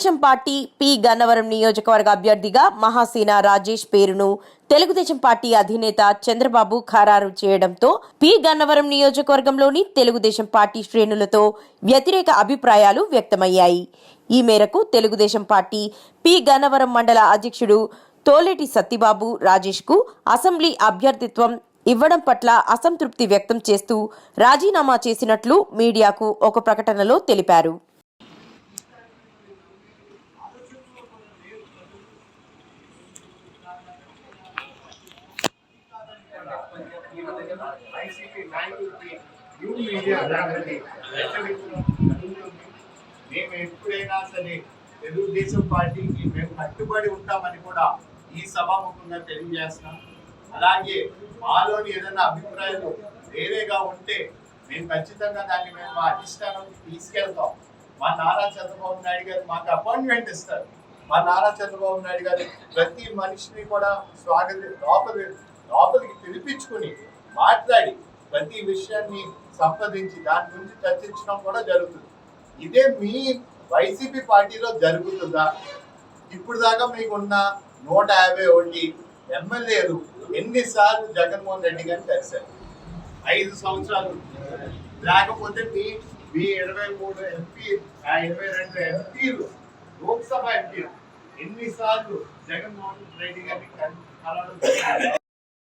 Telugu Desam party P Gannavaram నియోజకవర్గ అభ్యర్థిగా మహాసేన రాజేష్ పేరును తెలుగుదేశం పార్టీ అధినేత చంద్రబాబు ఖరారు చేయడంతో పి గన్నవరం నియోజకవర్గంలోని తెలుగుదేశం పార్టీ శ్రేణులతో వ్యతిరేక అభిప్రాయాలు వ్యక్తమయ్యాయి. ఈ మేరకు తెలుగుదేశం పార్టీ పి గన్నవరం మండల అధ్యక్షుడు తోలేటి సత్తిబాబు రాజేష్కు అసెంబ్లీ అభ్యర్థిత్వం ఇవ్వడం పట్ల అసంతృప్తి వ్యక్తం చేస్తూ రాజీనామా చేసినట్లు మీడియాకు ఒక ప్రకటనలో తెలిపారు. వైసీపీ నాయకులకి న్యూ మీడియా మేము ఎప్పుడైనా సరే తెలుగుదేశం పార్టీకి మేము కట్టుబడి ఉంటామని కూడా ఈ సభాముఖంగా తెలియజేస్తున్నాం. అలాగే మాలోని ఏదైనా అభిప్రాయాలు వేరేగా ఉంటే మేము ఖచ్చితంగా దాన్ని మేము మా అధిష్టానానికి తీసుకెళ్తాం. మా నారా చంద్రబాబు నాయుడు గారు మాకు అపాయింట్మెంట్ ఇస్తారు. మా నారా చంద్రబాబు నాయుడు గారు ప్రతి మనిషిని కూడా స్వాగతి లోపలి పిలిపించుకుని మాట్లాడి ప్రతి విషయాన్ని సంప్రదించి దాని గురించి చర్చించడం కూడా జరుగుతుంది. ఇదే మీ వైసీపీ పార్టీలో జరుగుతుందా? ఇప్పుడు దాకా మీకున్న నూట యాభై ఒకటి ఎమ్మెల్యేలు ఎన్నిసార్లు జగన్మోహన్ రెడ్డి గారిని కలిశారు? ఐదు సంవత్సరాలు. లేకపోతే మీ మీ ఇరవై మూడు ఎంపీ ఆ ఇరవై రెండు ఎంపీలు లోక్సభ ఎంపీలు ఎన్నిసార్లు జగన్మోహన్ రెడ్డి గారిని కలవడం